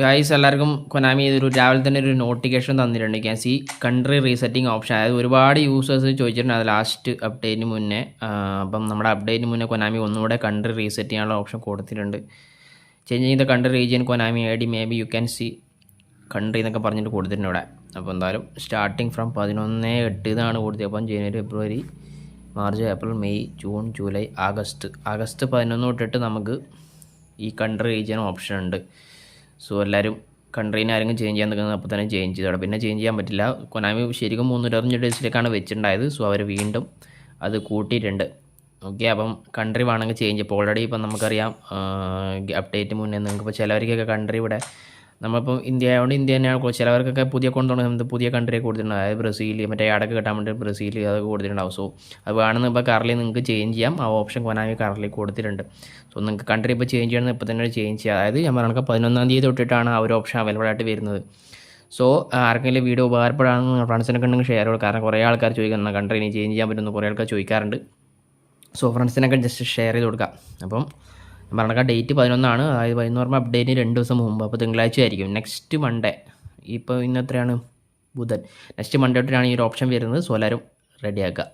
Guys എല്ലാവർക്കും Konami ഇതൊരു രാവിലെ തന്നെ ഒരു നോട്ടിഫിക്കേഷൻ തന്നിട്ടുണ്ട്. Can see country resetting option അതായത് ഒരുപാട് യൂസേഴ്സ് ചോദിച്ചിട്ടുണ്ട് അത് ലാസ്റ്റ് അപ്ഡേറ്റിന് മുന്നേ. അപ്പം നമ്മുടെ അപ്ഡേറ്റിന് മുന്നേ കൊനാമി ഒന്നുകൂടെ കൺട്രി റീസെറ്റ് ചെയ്യാനുള്ള ഓപ്ഷൻ കൊടുത്തിട്ടുണ്ട്. ചേഞ്ച് ചെയ്ത country region Konami I D maybe you can see country എന്നൊക്കെ പറഞ്ഞിട്ട് കൊടുത്തിട്ടുണ്ട് ഇവിടെ. അപ്പോൾ എന്തായാലും സ്റ്റാർട്ടിങ് ഫ്രം പതിനൊന്ന് എട്ട് ഇതാണ് കൊടുത്തത്. അപ്പം ജനുവരി ഫെബ്രുവരി March April May June July August. August പതിനൊന്ന് തൊട്ടിട്ട് നമുക്ക് ഈ കൺട്രി റീജിയൻ ഓപ്ഷൻ ഉണ്ട്. സോ എല്ലാവരും കൺട്രീനെ ആരെങ്കിലും ചേഞ്ച് ചെയ്യാൻ നിൽക്കുന്നത് അപ്പോൾ തന്നെ ചേഞ്ച് ചെയ്തോടെ പിന്നെ ചേഞ്ച് ചെയ്യാൻ പറ്റില്ല. കൊനാമി ശരിക്കും മുന്നൂറ്ററിഞ്ഞ് ഡേയ്സിലേക്കാണ് വെച്ചിട്ടുണ്ടായത്. സോ അവർ വീണ്ടും അത് കൂട്ടിയിട്ടുണ്ട്. ഓക്കെ അപ്പം കൺട്രി വേണമെങ്കിൽ ചേഞ്ച് ഇപ്പോൾ ഓൾറെഡി ഇപ്പം നമുക്കറിയാം അപ്ഡേറ്റ് മുന്നേ നിങ്ങൾക്ക് ഇപ്പോൾ ചിലവർക്കൊക്കെ കൺട്രി ഇവിടെ നമ്മളിപ്പോൾ ഇന്ത്യ ആയതുകൊണ്ട് ഇന്ത്യ തന്നെയാണ് കൊ- ചിലവർക്കൊക്കെ പുതിയ അക്കൗണ്ട് തുടങ്ങുന്നത് പുതിയ കൺട്രിയൊക്കെ കൊടുത്തിട്ടുണ്ട്. അതായത് ബ്രസീൽ മറ്റേ അടക്ക് കിട്ടാൻ വേണ്ടി ബ്രസീൽ അതൊക്കെ കൊടുത്തിട്ടുണ്ടാവും. സോ അത് വേണമെന്ന് ഇപ്പോൾ കറലി നിങ്ങൾക്ക് ചേഞ്ച് ചെയ്യാം. ആ ഓപ്ഷൻ കൊനാമി കറലി കൊടുത്തിട്ടുണ്ട്. സോ നിങ്ങൾക്ക് കൺട്രി ഇപ്പോൾ ചേഞ്ച് ചെയ്യണമെന്ന് ഇപ്പോൾ തന്നെ ചേഞ്ച് ചെയ്യാം. അതായത് ഞാൻ പറഞ്ഞ പതിനൊന്നാം തീയതി തൊട്ടിട്ടാണ് ആ ഒരു ഓപ്ഷൻ അവൈലബിൾ ആയിട്ട് വരുന്നത്. സോ ആർക്കെങ്കിലും വീഡിയോ ഉപകാരപ്പെടാമെന്ന് ഫ്രണ്ട്സിനൊക്കെ ഉണ്ടെങ്കിൽ ഷെയർ കൊടുക്കുക കാരണം കുറേ ആൾക്കാർ ചോദിക്കുന്ന കൺട്രി ഇനി ചേഞ്ച് ചെയ്യാൻ പറ്റുമെന്ന്? കുറേ ആൾക്കാർ ചോദിക്കാറുണ്ട്. സോ ഫ്രണ്ട്സിനൊക്കെ ജസ്റ്റ് ഷെയർ ചെയ്ത് കൊടുക്കാം. അപ്പം പറഞ്ഞ ഡേറ്റ് പതിനൊന്നാണ്. അതായത് പതിനൊന്ന് പറയുമ്പോൾ അപ്ഡേറ്റിന് രണ്ട് ദിവസം മുമ്പ്. അപ്പോൾ തിങ്കളാഴ്ച ആയിരിക്കും. നെക്സ്റ്റ് മൺഡേ ഇപ്പോൾ ഇന്ന് എത്രയാണ്? ബുധൻ. നെക്സ്റ്റ് മൺഡേ തൊട്ടാണ് ഈ ഒരു ഓപ്ഷൻ വരുന്നത്. സോലാരും റെഡിയാക്കുക